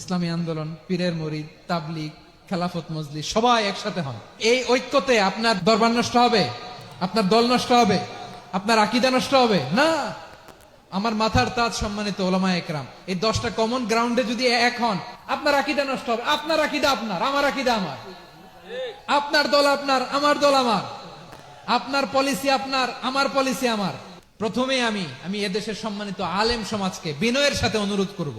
ইসলামী আন্দোলন, পীরের মরিদ, তাবলিগ, খেলাফত মজলি সবাই একসাথে হন। এই ঐক্যতে আপনার দরবার নষ্ট হবে, আপনার দল নষ্ট হবে, আপনার আকিদা নষ্ট হবে। না, আমার মাথার তাজ সম্মানিত ওলামা একরাম, এই দশটা কমন গ্রাউন্ডে যদি এক হন, আপনার আকিদা নষ্ট হবে। আপনার আকিদা আপনার, আমার আকিদা আমার। আপনার দল আপনার, আমার দল আমার। আপনার পলিসি আপনার, আমার পলিসি আমার। প্রথমে আমি আমি এদেশের সম্মানিত আলেম সমাজকে বিনয়ের সাথে অনুরোধ করব।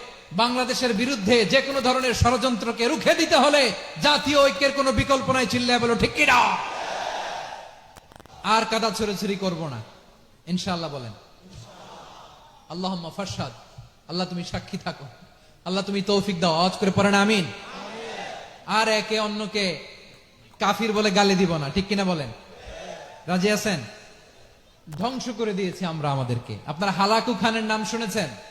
বাংলাদেশের বিরুদ্ধে যে কোনো ধরনের ষড়যন্ত্রকে রুখে দিতে হলে জাতীয় ঐক্যের কোনো বিকল্প নাই, চিল্লায় বলো, ঠিক কিনা? আর কাদা ছড়াছড়ি করব না। ইনশাআল্লাহ বলেন। আল্লাহ ফাসাদ আল্লাহ তুমি সাক্ষী থাকো। আল্লাহ তুমি তৌফিক দাও। আওয়াজ করে পড়েন, আমিন। আর একে অন্যকে কাফির বলে গালি দিব না, ঠিক কিনা বলেন? রাজি আছেন? ধ্বংস করে দিয়েছি আমরা আমাদেরকে। আপনারা হালাকু খানের নাম শুনেছেন?